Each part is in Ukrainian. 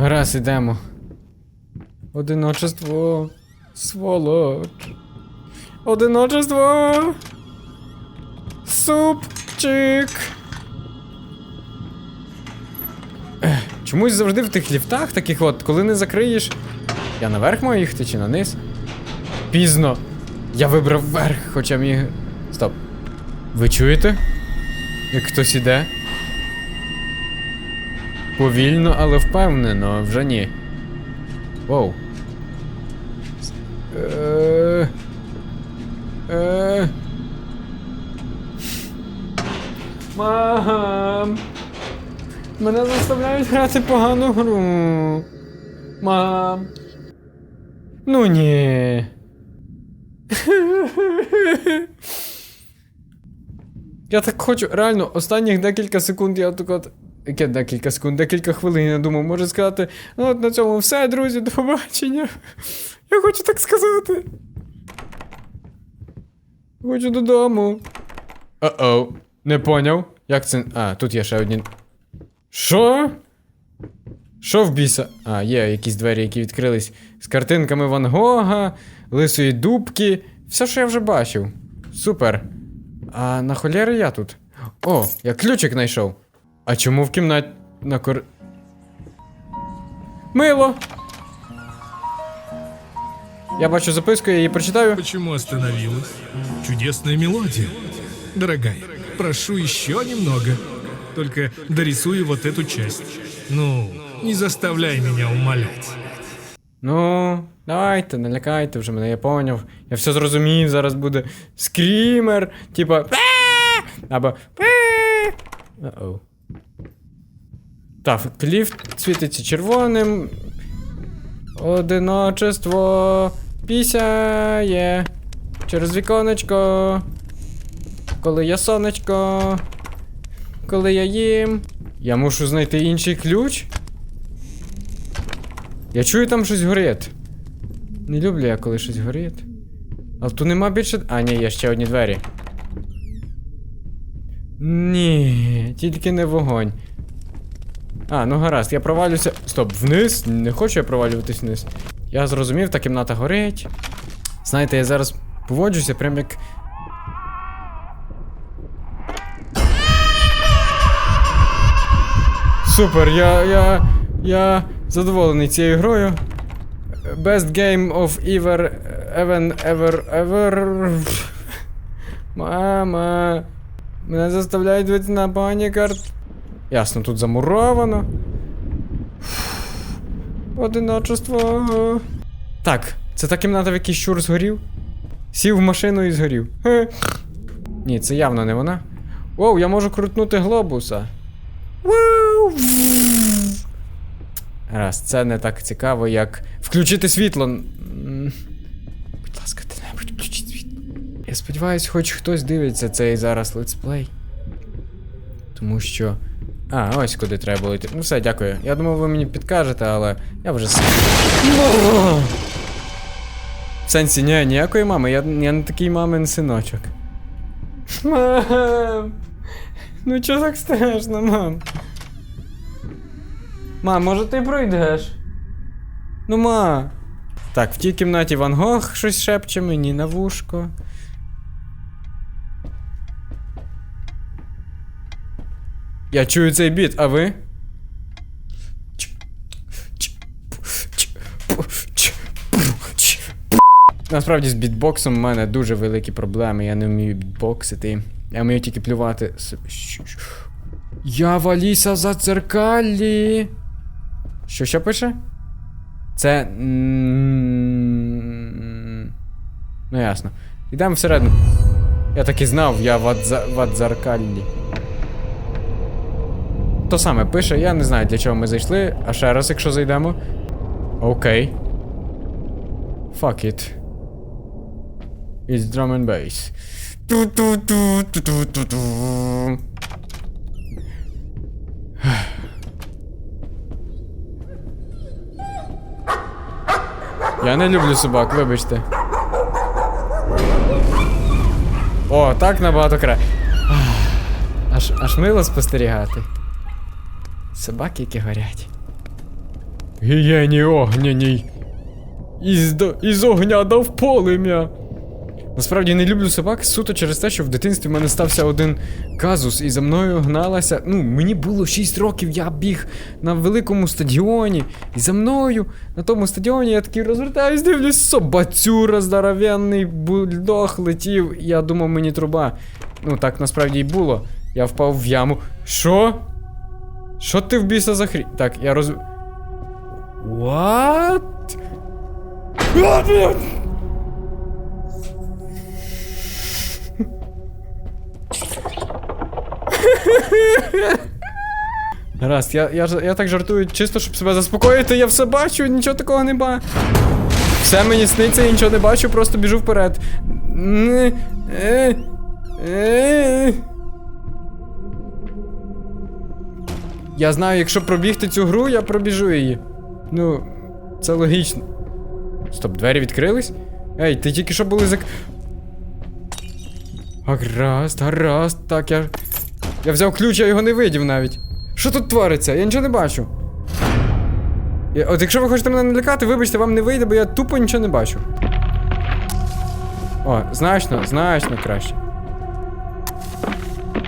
Гаразд, ідемо. Одиночество. Сволоч. Одиночество. Супчик. Чомусь завжди в тих ліфтах, таких от, коли не закриєш. Я наверх маю їхати чи на низ? Пізно. Я вибрав верх, хоча міг. Стоп. Ви чуєте? Як хтось іде? Повільно, але впевнено, вже ні. Воу. Е... Е... Мам. Мене заставляють грати погану гру. Мам. Ну ні. Я так хочу, реально, останніх декілька секунд я так от. Яке декілька секунд, декілька хвилин я думав, може сказати, ну от на цьому все, друзі, до побачення. Я хочу так сказати. Хочу додому. О-оу, не поняв. Як це. А, тут є ще одні. Що? Що в біса? А, є якісь двері, які відкрились з картинками Ван Гога, лисої дубки. Все, що я вже бачив. Супер. А на холєри я тут. О, я ключик знайшов. А чому в кімнаті на кор. Мило! Я бачу записку, я її прочитаю. Почему остановилась? Чудесная мелодия. Дорогая, прошу еще немного. Только дорисуй вот эту часть. Ну, не заставляй меня умолять. Ну, давайте, не лякайте вже мене, я поняв. Я все зрозумів, зараз буде скрімер, типа. «Пе!» Або. «Пе!» Так, ліфт світиться червоним. Одиночество пісяє через віконечко. Коли я сонечко. Коли я їм. Я мушу знайти інший ключ. Я чую там щось горить. Не люблю я, коли щось горить. Але тут нема більше. А, ні, є ще одні двері. Ні, тільки не вогонь. А, ну гаразд, я провалюся. Стоп, вниз? Не хочу я провалюватись вниз. Я зрозумів, та кімната горить. Знаєте, я зараз поводжуся прям як. Супер, я. я. я задоволений цією грою. Best game of ever. Even, ever, ever. Мама. Мене заставляють вийти на погані карт. Ясно, тут замуровано. Одиночество. Так, це та кімната, в якій щур згорів. Сів в машину і згорів. Ні, це явно не вона. Воу, я можу крутнути глобуса. Раз, це не так цікаво, як включити світло. Будь ласка, ти-небудь включи світло. Я сподіваюсь, хоч хтось дивиться цей зараз летсплей. Тому що. А, ось куди треба було йти. Ну все, дякую. Я думав, ви мені підкажете, але я вже сам. В сенсі, ні, ніякої мами, я, я не такий мамин синочок. Мам! Ну чого так страшно, мам? Мам, може ти пройдеш? Ну, ма. Так, в тій кімнаті Ван Гог щось шепче мені на вушко. Я чую цей біт, а ви? Насправді з бітбоксом в мене дуже великі проблеми. Я не вмію бітбоксити. Я вмію тільки плювати. Я в Аліса за дзеркалі. Що що пише? Це. Ну ясно. Йдемо всередину. Я так і знав, я в адзеркалі. То саме пише, я не знаю для чого ми зайшли. А ще раз, якщо зайдемо. Окей. Fuck it. It's drum and bass. Я не люблю собак, вибачте. О, так набагато кра. Аж, аж мило спостерігати. Собаки, які горять. Гієні огняній. Із, до- із огня дав полем'я. Насправді не люблю собак суто через те, що в дитинстві в мене стався один казус, і за мною гналася. Ну, мені було 6 років, я біг на великому стадіоні, і за мною на тому стадіоні я такий розвертаюсь, дивлюсь, собацюра здоровенний бульдог летів. Я думав, мені труба. Ну, так насправді і було. Я впав в яму. Що? Що ти в біса за хрі... Так, я роз. What? А! Гаразд, я, я, я так жартую, чисто щоб себе заспокоїти, я все бачу, нічого такого не бачу. Все мені сниться, я нічого не бачу, просто біжу вперед. Я знаю, якщо пробігти цю гру, я пробіжу її. Ну, це логічно. Стоп, двері відкрились? Ей, ти тільки що були зак. Гаразд, гаразд, так я. Я взяв ключ, я його не видів навіть. Що тут твориться? Я нічого не бачу. Я, от якщо ви хочете мене налякати, вибачте, вам не вийде, бо я тупо нічого не бачу. О, значно, значно краще.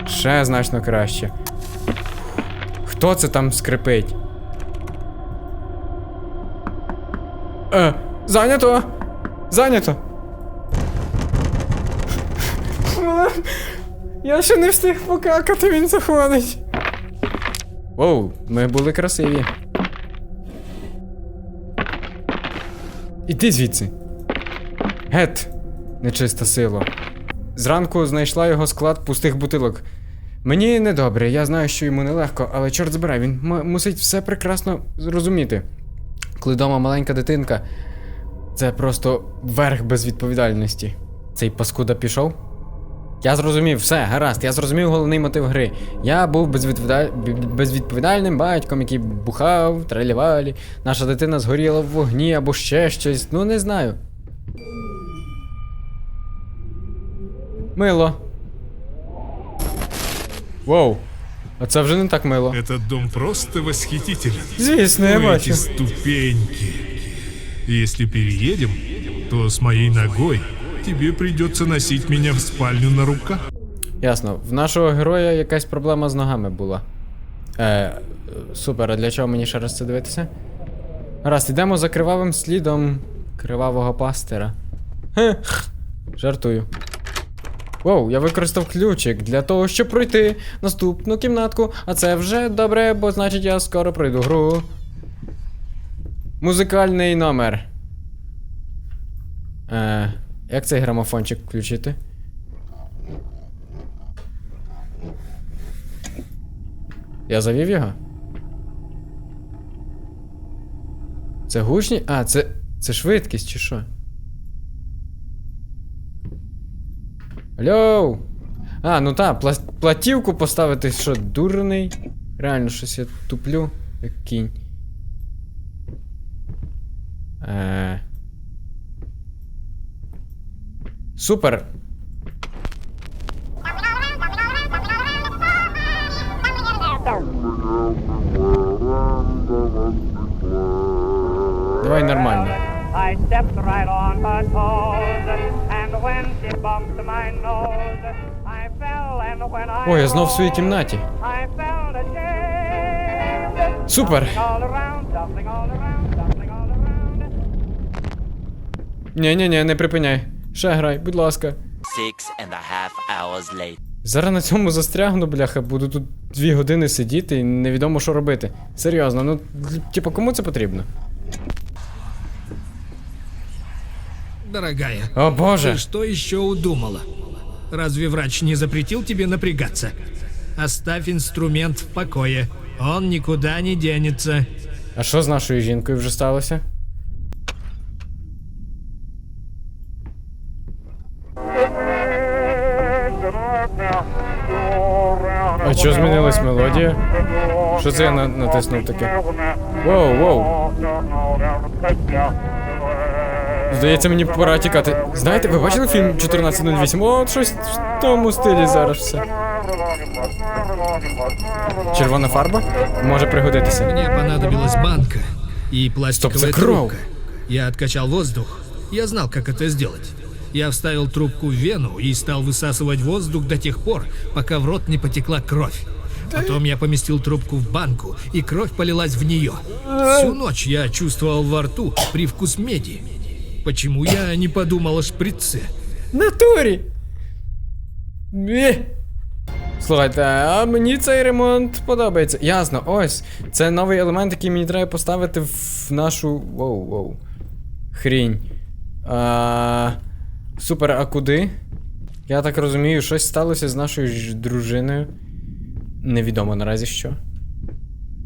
Ще значно краще. Хто це там скрипить? Е, зайнято! Зайнято! Я ще не встиг покакати, він заходить. Воу, ми були красиві. Іди звідси. Гет, нечиста сила. Зранку знайшла його склад пустих бутилок. Мені недобре, я знаю, що йому нелегко, але чорт збирай, він мусить все прекрасно зрозуміти. Коли дома маленька дитинка, це просто верх безвідповідальності. Цей паскуда пішов? Я зрозумів, все, гаразд, я зрозумів головний мотив гри. Я був безвідповідаль... безвідповідальним батьком, який бухав, тралівалі. Наша дитина згоріла в вогні або ще щось, ну не знаю. Мило. Воу. А це вже не так мило. Этот дом просто восхитителен. Звісно, я бачу. эти ступеньки. Если переедем, то с моей ногой тебе придется носить меня в спальню на руках. Ясно. В нашого героя якась проблема з ногами була. Е, супер, а для чого мені ще раз це дивитися? Раз, йдемо за кривавим слідом кривавого пастира. Хе, жартую. Воу, я використав ключик для того, щоб пройти наступну кімнатку, а це вже добре, бо значить я скоро пройду гру. Музикальний номер. Е, як цей грамофончик включити? Я завів його? Це гучні? А, це. Це швидкість чи що? Алло! А, ну та, пла- платівку поставити, що, дурний? Реально, щось я туплю, як кінь. Е... Супер! Давай нормально. I stepped right on her toes, Ой, я знов в своїй кімнаті. Супер. Ні, ні, ні, не припиняй. Ще грай, будь ласка. Six and a half hours later. Зараз на цьому застрягну, бляха, буду тут дві години сидіти і невідомо, що робити. Серйозно, ну, типу, кому це потрібно? Дорогая, О боже! ты что еще удумала? Разве врач не запретил тебе напрягаться? Оставь инструмент в покое. Он никуда не денется. А що з нашою жінкою вже сталося? А чого змінилась мелодія? Що це я на- натиснув таке? Воу, воу. Здається, мені пора тікати. Знаєте, ви бачили фільм 1408? От щось в тому стилі зараз все. Червона фарба? Може пригодитися. Мне понадобилась банка. и пластиковая Стоп, закрыл. трубка. Я откачал воздух. Я знал, как это сделать. Я вставил трубку в вену и стал высасывать воздух до тех пор, пока в рот не потекла кровь. Потом я поместил трубку в банку, и кровь полилась в нее. Всю ночь я чувствовал во рту привкус меди. Почему я не подумал о шприце? Натурі! Бі. Слухайте, а мені цей ремонт подобається. Ясно, ось. Це новий елемент, який мені треба поставити в нашу. Воу, воу. Хрінь. А... Супер, а куди? Я так розумію, щось сталося з нашою дружиною. Невідомо наразі що.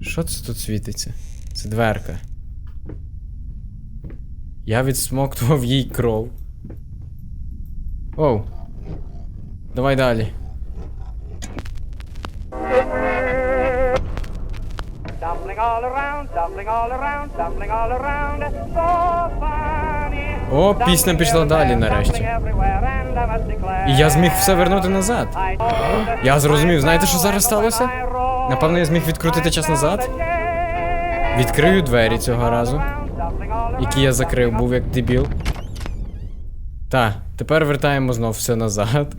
Що це тут світиться? Це дверка. Я відсмоктував їй кров. Оу. Давай далі. О, пісня пішла далі нарешті. І я зміг все вернути назад. Я зрозумів, знаєте, що зараз сталося? Напевно, я зміг відкрутити час назад. Відкрию двері цього разу, які я закрив, був як дебіл. Та, тепер вертаємо знов все назад.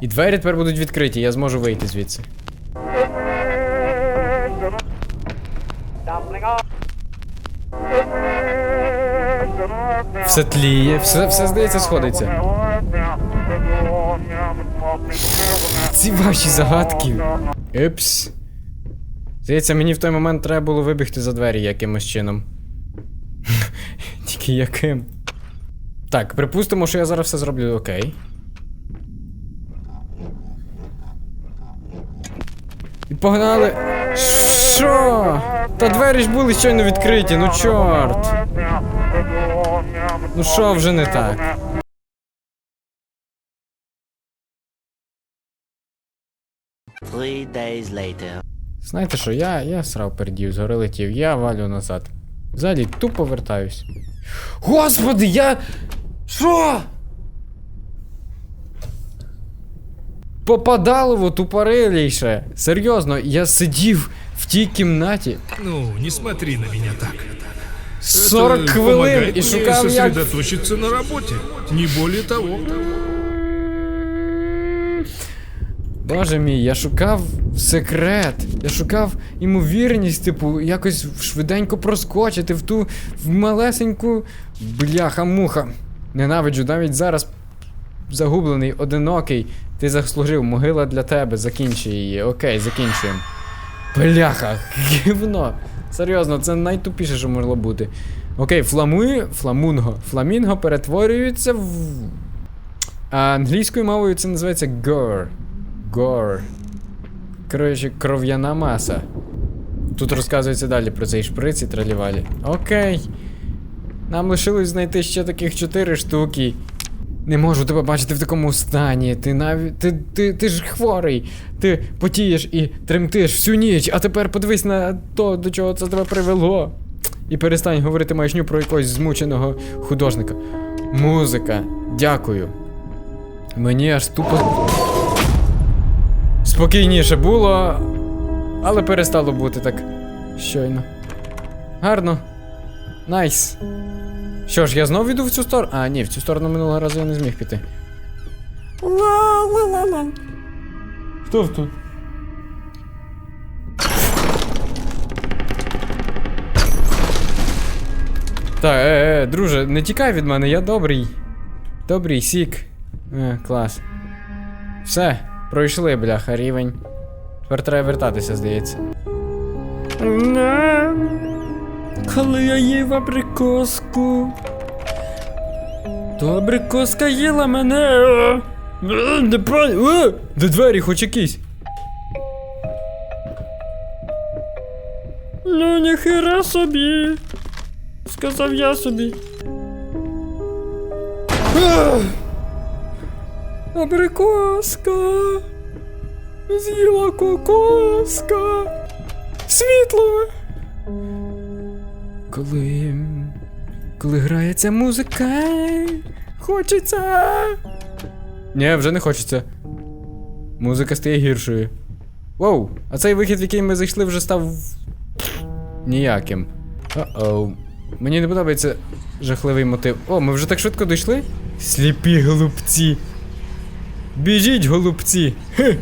І двері тепер будуть відкриті, я зможу вийти звідси. Все тліє, все, все здається, сходиться. Ці ваші загадки. Епс. Здається, мені в той момент треба було вибігти за двері якимось чином. Тільки яким. Так, припустимо, що я зараз все зроблю окей. І погнали. Що? Та двері ж були щойно відкриті, ну чорт. Ну що вже не так? Three days later. Знаєте що, я, я срав пердів, згори летів, я валю назад. Взагалі тупо вертаюсь. Господи, я. Що? Попадалово тупориліше. Серйозно, я сидів в тій кімнаті Ну, не смотри на меня так. 40 Это хвилин і шукав як. сосредоточиться на работе. Не более того. Боже мій, я шукав секрет. Я шукав імовірність, типу, якось швиденько проскочити в ту в малесеньку бляха-муха. Ненавиджу навіть зараз загублений, одинокий. Ти заслужив, могила для тебе, закінчи її. Окей, закінчуємо. Бляха, гівно. Серйозно, це найтупіше, що могло бути. Окей, фламує, фламунго. Фламінго перетворюється в. А англійською мовою це називається гор. Гор. Коротше, кров'яна маса. Тут розказується далі про цей шприц і тралівалі. Окей. Нам лишилось знайти ще таких чотири штуки. Не можу тебе бачити в такому стані. Ти навіть. Ти, ти, ти ж хворий. Ти потієш і тремтиш всю ніч, а тепер подивись на то, до чого це тебе привело. І перестань говорити маячню про якогось змученого художника. Музика. Дякую. Мені аж тупо. Спокійніше було, але перестало бути так щойно. Гарно. Найс. Що ж, я знову йду в цю сторону. А, ні, в цю сторону минулого разу я не зміг піти. Ла-ла-ла-ла. Хто тут? Так, е, е, друже, не тікай від мене, я добрий. Добрий сік. Е, клас. Все, пройшли, бляха, рівень. Тепер треба вертатися, здається. Не. Коли я їв абрикоску. То абрикоска їла мене. Не. Е, Де двері хоч якісь. Ну, ніхера собі. Сказав я собі. Е, Абрикоска. З'їла кокоска. Світло. Коли. Коли грає ця музика. Хочеться. Ні, вже не хочеться. Музика стає гіршою. Воу, а цей вихід, в який ми зайшли, вже став. ніяким. О-оу. Мені не подобається жахливий мотив. О, ми вже так швидко дійшли? Сліпі голубці. Біжіть, голубці. Хе.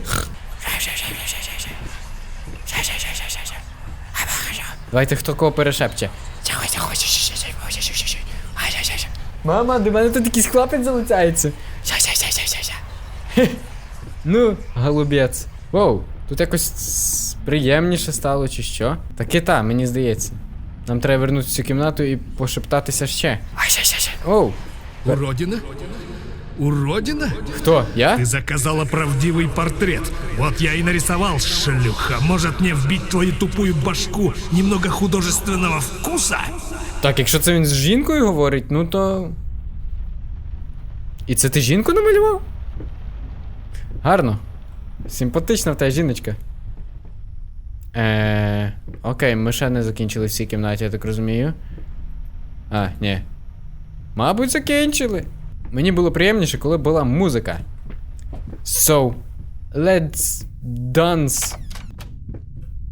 Давайте хто кого перешепче. Мама, до мене тут якийсь хлопець залицяється. Хе. Ну, голубець. Воу, тут якось приємніше стало, чи що? Таки та, мені здається. Нам треба вернутися в цю кімнату і пошептатися ще. Оу, Уродина? Уродина? хто? Я? Ты заказала правдивый портрет. Вот я и нарисовал, шлюха. Может мне вбить твою тупую башку немного художественного вкуса? Так, якщо це він з жінкою говорить, ну то. І це ти жінку намалював? Гарно. Симпатична в та жіночка. Е, окей, ми ще не закінчили в цій кімнаті, я так розумію. А, ні. Мабуть, закінчили. Мені було приємніше, коли була музика. So, let's dance.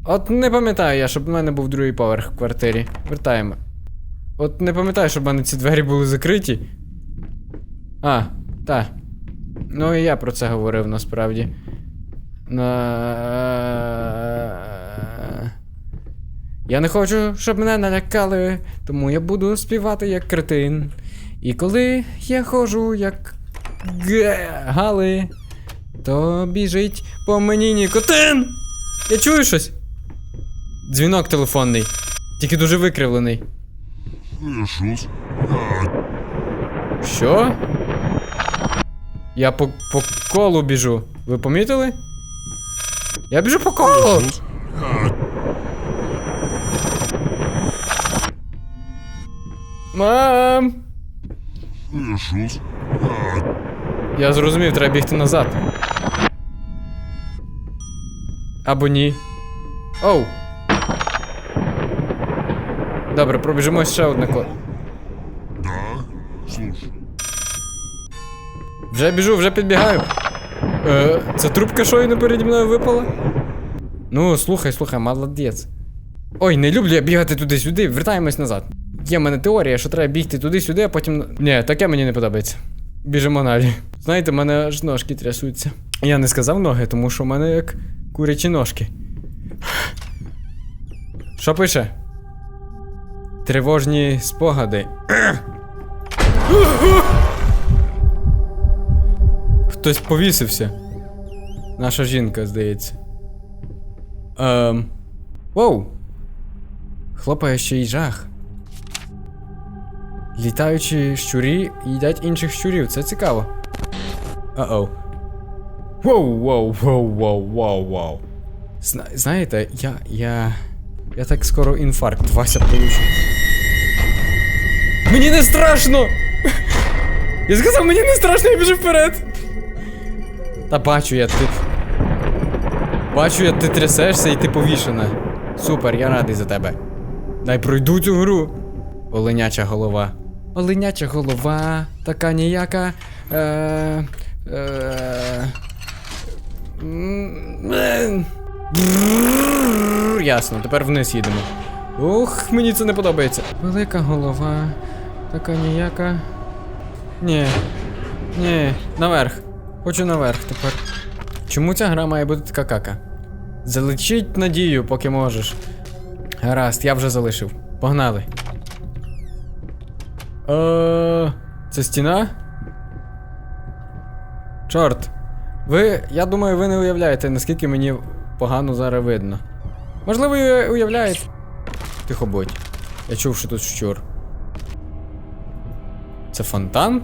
От не пам'ятаю я, щоб в мене був другий поверх в квартирі. Вертаємо. От не пам'ятаю, щоб в мене ці двері були закриті. А, та. Ну і я про це говорив насправді. На... Я не хочу, щоб мене налякали, тому я буду співати як кретин. І коли я ходжу як гали, то біжить по мені нікотин. Я чую щось. Дзвінок телефонний. Тільки дуже викривлений. Що? Я по, по колу біжу. Ви помітили? Я біжу по колу. Мам! Я зрозумів, треба бігти назад. Або ні. Оу. Добре, пробіжимо ще одне коло. Вже біжу, вже підбігаю. Е, це трубка щойно переді мною випала? Ну, слухай, слухай, молодець. Ой, не люблю я бігати туди-сюди, вертаємось назад. Є в мене теорія, що треба бігти туди-сюди, а потім. Ні, таке мені не подобається. Біжимо далі. Знаєте, в мене аж ножки трясуться. Я не сказав ноги, тому що в мене як курячі ножки. Що пише? Тривожні спогади. Хтось повісився. Наша жінка, здається. Ем. Воу. Хлопає ще й жах. Літаючі щурі їдять інших щурів, це цікаво. О-оу. Воу, воу, воу, воу, воу, воу. Зна- знаєте, я. я. Я так скоро інфаркт Вася получу. Мені не страшно! Я сказав, мені не страшно, я біжу вперед! Та бачу я, ти. Бачу я, ти трясешся і ти повішена. Супер, я радий за тебе. Дай пройду цю гру. Оленяча голова. Оленяча голова, така ніяка. Е, е, е. Ясно, тепер вниз їдемо. Ух, мені це не подобається. Велика голова, така ніяка. Ні. Ні, наверх. Хочу наверх тепер. Чому ця гра має бути така кака? Залечіть надію, поки можеш. Гаразд, я вже залишив. Погнали. Е, це стіна? Чорт. Ви, я думаю, ви не уявляєте, наскільки мені погано зараз видно. Можливо, ви уявляєте. Тихо будь. Я чув, що тут щур. Це фонтан?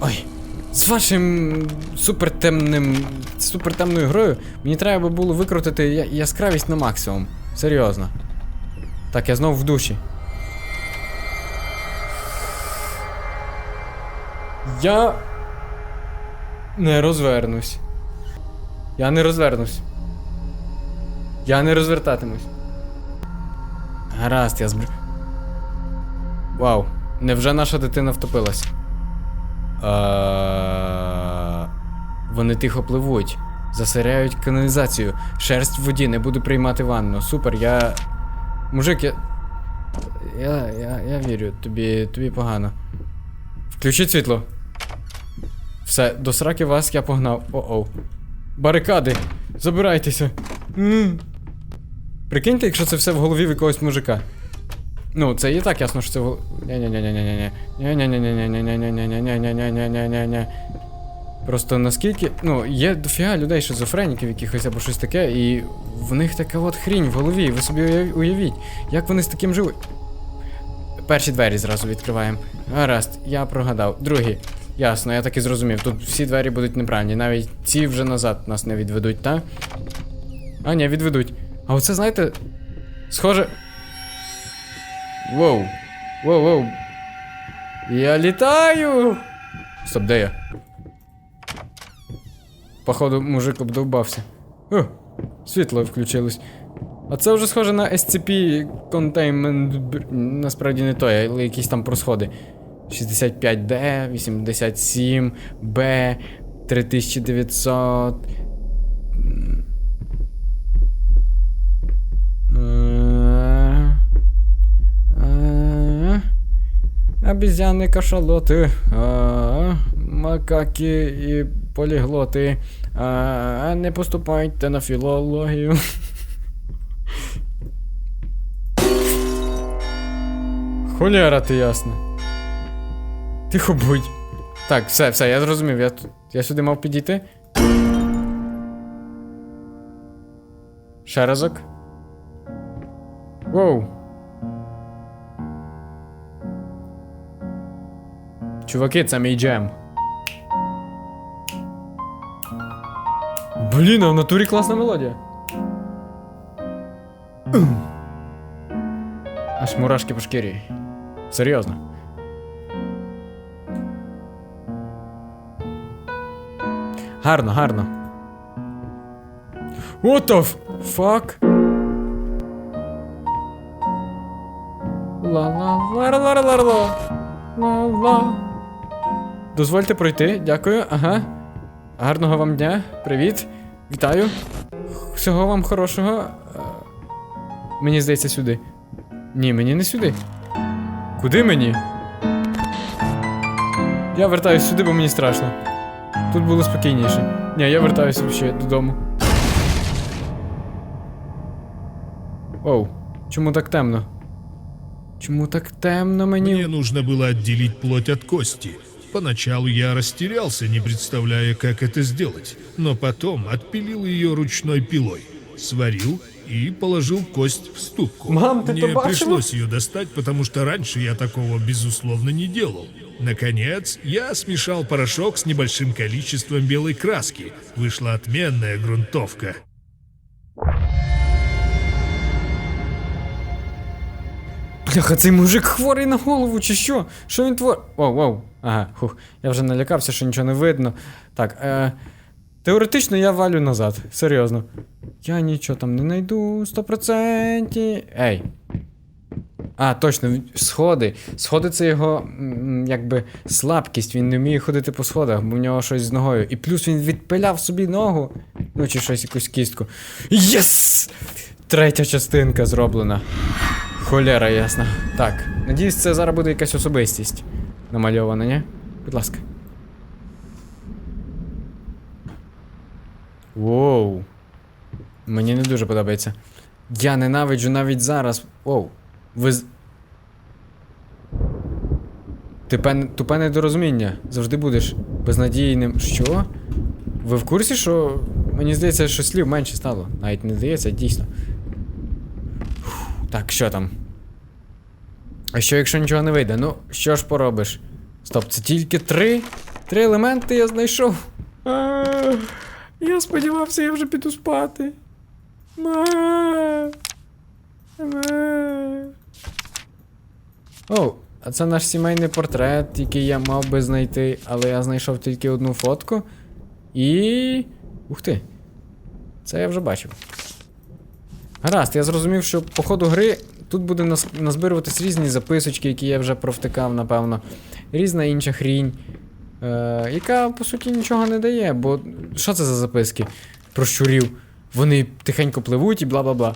Ой. З вашим супертемним. супертемною грою мені треба було викрутити яскравість на максимум. Серйозно. Так, я знову в душі. Я. Не розвернусь. Я не розвернусь. Я не розвертатимусь. Гаразд, я збр. Вау. Невже наша дитина втопилась? Е, Вони тихо пливуть. Засиряють каналізацію. Шерсть в воді, не буду приймати ванну. Супер, я. Мужик, я. Я, я, я вірю, тобі, тобі погано. Включіть світло. Все, до сраки вас я погнав. О-оу. Барикади! Забирайтеся. м Прикиньте, якщо це все в голові в якогось мужика. Ну, це і так ясно, що це в голові. Ня-ня-ня-ня-ня-ня. Ня-ня-ня-ня-ня-ня-ня-ня-ня-ня-ня-ня-ня. Просто наскільки. Ну, є дофіга людей якихось або щось таке, і в них така от хрінь в голові. Ви собі уявіть, як вони з таким живуть. Перші двері зразу відкриваємо. Гаразд, я прогадав. Другі. Ясно, я так і зрозумів. Тут всі двері будуть неправильні. Навіть ці вже назад нас не відведуть, так? А, ні, відведуть. А оце, знаєте, схоже. Воу. Воу, воу. Я літаю. Стоп, де я? Походу, мужик обдовбався. О, світло включилось. А це вже схоже на SCP Containment. Насправді не той, але якісь там просходи. 65D, 87Б, 3900. Обезьяны, кашалоты, макаки и полиглоты. А, е, е, Не поступайте на філологію. Холера ти ясно. Тихо будь. Так, все, все, я зрозумів. Я, я сюди мав підійти. Ще разок. Воу. Чуваки, це мій джем. Блін, а в натурі класна мелодія. Аж мурашки по шкірі. Серйозно. Гарно, гарно. What the fuck? Ла-ла-ла-ла-ла-ла-ла-ла. Дозвольте пройти, дякую, ага. Гарного вам дня. Привіт. Вітаю. Всього вам хорошого. Е, мені здається, сюди. Ні, мені не сюди. Куди мені? Я вертаюсь сюди, бо мені страшно. Тут було спокійніше. Ні, я вертаюся ще додому. Оу, чому так темно? Чому так темно мені? Мне нужно было отделить плоть от кости. Поначалу я растерялся, не представляя, как это сделать, но потом отпилил ее ручной пилой, сварил и положил кость в ступку. Мам, ты Мне пришлось ее достать, потому что раньше я такого, безусловно, не делал. Наконец, я смешал порошок с небольшим количеством белой краски. Вышла отменная грунтовка. Бляха, цей мужик хворий на голову, чи що? Що він твор. Оу, воу. Ага, хух. Я вже налякався, що нічого не видно. Так, е. Теоретично я валю назад. Серйозно. Я нічого там не знайду 100%. Ей. А, точно, сходи. Сходи це його якби слабкість. Він не вміє ходити по сходах, бо в нього щось з ногою. І плюс він відпиляв собі ногу. Ну, чи щось якусь кістку. Єс! Третя частинка зроблена. Холера ясна. Так, надіюсь, це зараз буде якась особистість намальована, ні? Будь ласка. Воу. Мені не дуже подобається. Я ненавиджу навіть зараз. Воу. Ви. Тупе, тупе недорозуміння. Завжди будеш безнадійним. Що? Ви в курсі, що. Мені здається, що слів менше стало. Навіть не здається, дійсно. Фух, Так, що там? А що, якщо нічого не вийде? Ну, що ж поробиш? Стоп, це тільки три? Три елементи я знайшов. Я сподівався, я вже піду спати. Ма. О, а це наш сімейний портрет, який я мав би знайти, але я знайшов тільки одну фотку. І. Ух ти. Це я вже бачив. Гаразд, я зрозумів, що по ходу гри тут буде нас- різні записочки, які я вже провтикав, напевно. Різна інша хрінь, е, яка по суті нічого не дає, бо що це за записки? про щурів. Вони тихенько пливуть і бла бла бла.